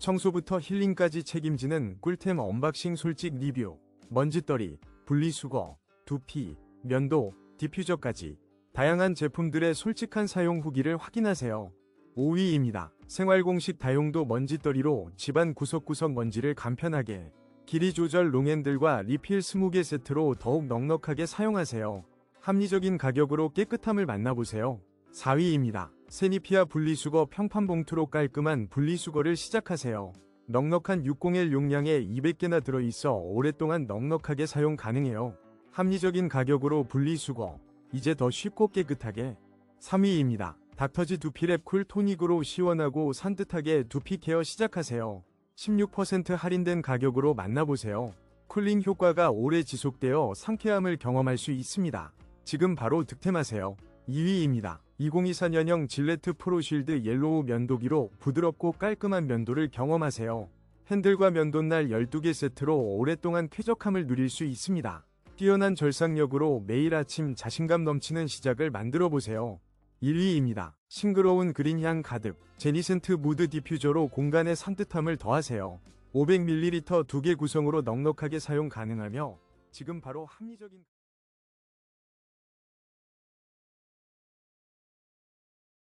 청소부터 힐링까지 책임지는 꿀템 언박싱 솔직 리뷰. 먼지떨이, 분리수거, 두피, 면도, 디퓨저까지 다양한 제품들의 솔직한 사용 후기를 확인하세요. 5위입니다. 생활공식 다용도 먼지떨이로 집안 구석구석 먼지를 간편하게 길이 조절 롱핸들과 리필 20개 세트로 더욱 넉넉하게 사용하세요. 합리적인 가격으로 깨끗함을 만나보세요. 4위입니다. 세니피아 분리수거 평판봉투로 깔끔한 분리수거를 시작하세요. 넉넉한 601 용량에 200개나 들어있어 오랫동안 넉넉하게 사용 가능해요. 합리적인 가격으로 분리수거, 이제 더 쉽고 깨끗하게. 3위입니다. 닥터지 두피랩 쿨 토닉으로 시원하고 산뜻하게 두피 케어 시작하세요. 16% 할인된 가격으로 만나보세요. 쿨링 효과가 오래 지속되어 상쾌함을 경험할 수 있습니다. 지금 바로 득템하세요. 2위입니다. 2024년형 질레트 프로쉴드 옐로우 면도기로 부드럽고 깔끔한 면도를 경험하세요. 핸들과 면도날 12개 세트로 오랫동안 쾌적함을 누릴 수 있습니다. 뛰어난 절삭력으로 매일 아침 자신감 넘치는 시작을 만들어 보세요. 1위입니다. 싱그러운 그린향 가득 제니센트 무드 디퓨저로 공간의 산뜻함을 더하세요. 500ml 2개 구성으로 넉넉하게 사용 가능하며 지금 바로 합리적인